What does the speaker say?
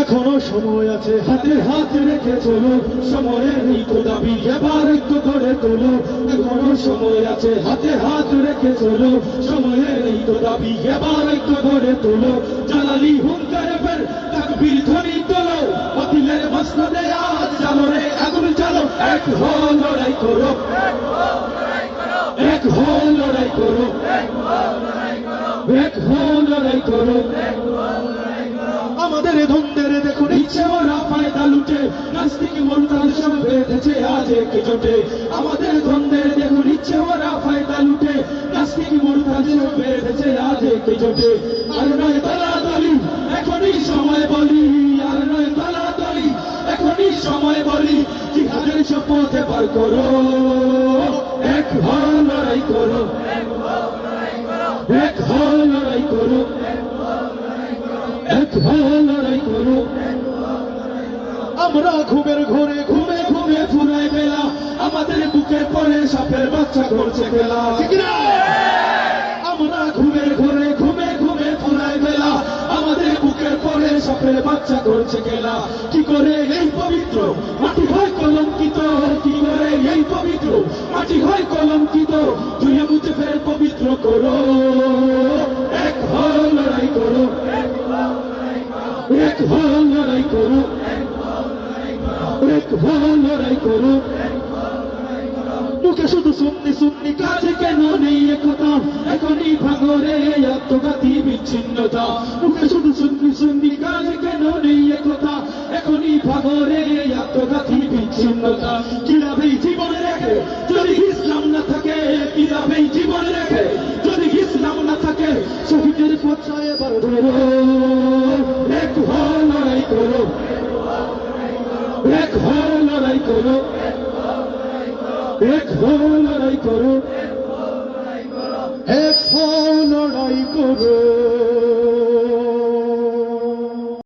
এখনও সময় আছে হাতে হাত রেখে চলো। সময়ের তো দাবি এবার একটু করে তোলো। এখনও সময় আছে, হাতে হাত রেখে চলো। সময়ের তো দাবি এবার একটু করে তোলো। জালালি হুঙ্কারে ফের তাকবীর ধ্বনি তোলো। বাতিলের মসনদে আজ জানো রে, আগুন চালো এক হো লড়াই করো। এক হো লড়াই করো। এক হো লড়াই করো। আমাদের ধন্দের ইচ্ছে ওরা ফায়দা লুটে এক জোটে। করো এক লড়াই করো এক লড়াই করো আমরা ঘুমের ঘরে ঘুমে ঘুমে ফুরাই বেলা আমাদের বুকের পরে সাপের বাচ্চা করছে খেলা আমরা ঘুমের ঘরে ঘুমে ঘুমে আমাদের বুকের পরে সাপের বাচ্চা করছে কি করে এই পবিত্র? মাটি হয় কলঙ্কিত। কি করে এই পবিত্র? মাটি হয় কলঙ্কিত। ফের পবিত্র করো। এক হল লড়াই করো। এক হল লড়াই করো। এক হল লড়াই করো। মুখে শুধু শুননি শুননি কাজে কেন নেই একতা এখনই ভাঙরে আত্মঘাতী বিচ্ছিন্নতা। মুখে শুধু শুননি শুননি কাজে কেন নেই একতা এখনই ভাঙরে আত্মঘাতী বিচ্ছিন্নতা। কিলাভেই জীবন রেখে? যদি ইসলাম না থাকে কিলাভেই জীবন রেখে? যদি ইসলাম না থাকে, শহীদের পথা এবার ধরো এক হল লড়াই করো। করো। হল লড়াই করো। এখন লড়াই করো।